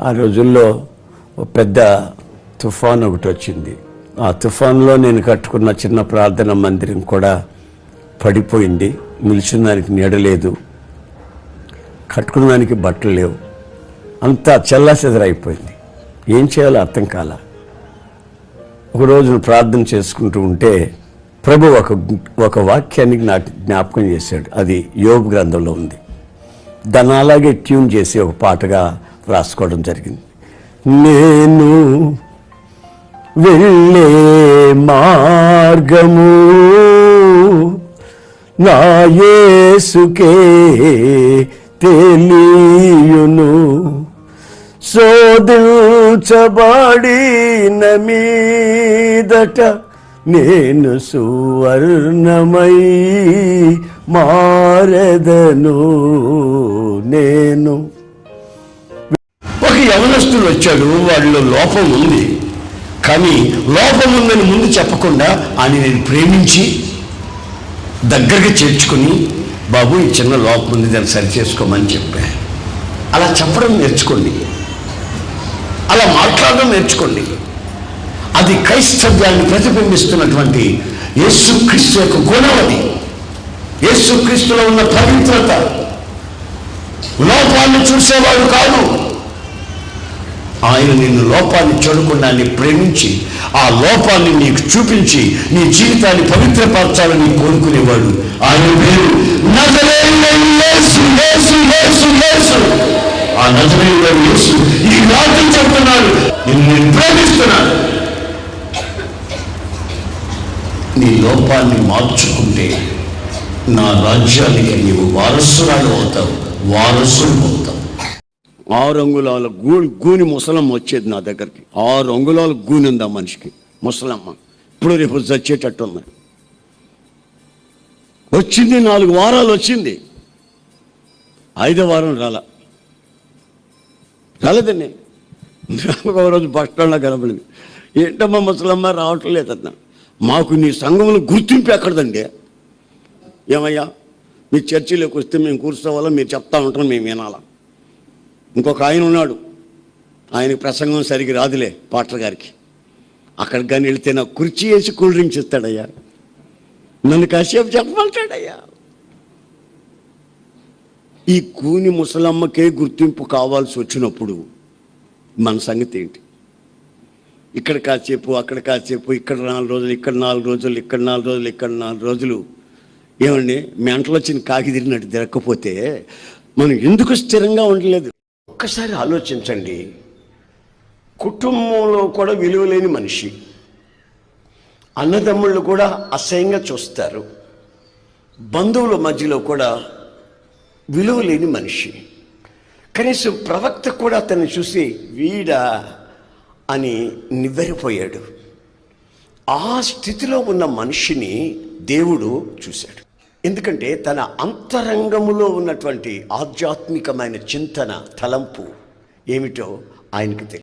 ఆ రోజుల్లో ఒక పెద్ద తుఫాన్ ఒకటి వచ్చింది. ఆ తుఫాన్లో నేను కట్టుకున్న చిన్న ప్రార్థన మందిరం కూడా పడిపోయింది. నిలిచిన దానికి నీడలేదు కట్టుకున్న దానికి బట్టలు లేవు. అంతా చెల్లాచెదరైపోయింది. ఏం చేయాలో అర్థం కాల. ఒకరోజు ప్రార్థన చేసుకుంటూ ఉంటే ప్రభు ఒక ఒక వాక్యానికి నాకు జ్ఞాపకం చేశాడు. అది యోగ గ్రంథంలో ఉంది. దాన్ని అలాగే ట్యూన్ చేసి ఒక పాటగా రాసుకోవడం జరిగింది. నేను వెళ్ళే మార్గము నా యేసుకే తెలియును. శోధించబడిన మీదట నేను సువర్ణమై మారదను నేను. ఒక యవనస్తులు వచ్చాడు వాళ్ళలో లోపం ఉంది. కానీ లోపం ఉందని ముందు చెప్పకుండా ఆయన నేను ప్రేమించి దగ్గరికి చేర్చుకుని బాబు ఈ చిన్న లోపం ఉంది దాన్ని సరి చేసుకోమని చెప్పా. అలా చెప్పడం నేర్చుకోండి. అలా మాట్లాడడం నేర్చుకోండి. అది క్రైస్తవ్యాన్ని ప్రతిబింబిస్తున్నటువంటి యేసుక్రీస్తు యొక్క గుణం అది. యేసుక్రీస్తులో ఉన్న పవిత్రత. లోపాన్ని చూసేవాడు కాదు. ఆయన నిన్ను లోపాన్ని చూడకుండా ప్రేమించి ఆ లోపాన్ని నీకు చూపించి నీ జీవితాన్ని పవిత్రపరచాలని కోరుకునేవాడు. ఆయన పేరు ఆ నజరేయుడైన యేసు ఈ రాత్రి చెప్తున్నాడు నిన్ను నేను ప్రేమిస్తున్నాను. నీ లోపాన్ని మార్చుకుంటే నా రాజ్యానికి నీవు వారసురాలు అవుతావు వారసుడు అవుతావు. ఆరు అంగుళాల గూని గూని ముసలమ్మ వచ్చేది నా దగ్గరికి. ఆరు అంగుళాల గూని ఉంది ఆ మనిషికి? ముసలమ్మ. ఇప్పుడు రేపు చచ్చేటట్టు ఉంది వచ్చింది నాలుగు వారాలు వచ్చింది. ఐదో వారం రాల. రాలేదండి ఒక రోజు బస్ స్టాండ్లో కనపడింది. ఏంటమ్మా ముసలమ్మ రావటం లేదన్నా మాకు నీ సంఘంలో గుర్తింపు ఎక్కడదండి? ఏమయ్యా? మీ చర్చిలోకి వస్తే మేము కూర్చోవాలా? మీరు చెప్తా ఉంటాం మేము వినాలా? ఇంకొక ఆయన ఉన్నాడు. ఆయనకి ప్రసంగం సరిగ్గా రాదులే పాటర్ గారికి. అక్కడికి కానీ వెళితే నాకు కుర్చీ వేసి కూల్ డ్రింక్స్ ఇస్తాడయ్యా. నన్ను కాసేపు చెప్పమంటాడయ్యా. ఈ కూని ముసలమ్మకే గుర్తింపు కావాల్సి వచ్చినప్పుడు మన సంగతి ఏంటి? ఇక్కడ కాసేపు అక్కడ కాసేపు ఇక్కడ నాలుగు రోజులు ఇక్కడ నాలుగు రోజులు ఇక్కడ నాలుగు రోజులు ఇక్కడ నాలుగు రోజులు. ఏమండి మెంటలు వచ్చిన కాకి తిరిగినట్టు తిరగకపోతే మనం ఎందుకు స్థిరంగా ఉండలేదు? ఒక్కసారి ఆలోచించండి. కుటుంబంలో కూడా విలువలేని మనిషి. అన్నదమ్ముళ్ళు కూడా అసహ్యంగా చూస్తారు. బంధువుల మధ్యలో కూడా విలువలేని మనిషి. కనీసం ప్రవక్త కూడా అతన్ని చూసి వీడా అని నివ్వెరపోయాడు. ఆ స్థితిలో ఉన్న మనిషిని దేవుడు చూశాడు. ఎందుకంటే తన అంతరంగములో ఉన్నటువంటి ఆధ్యాత్మికమైన చింతన తలంపు ఏమిటో ఆయనకు తెలియదు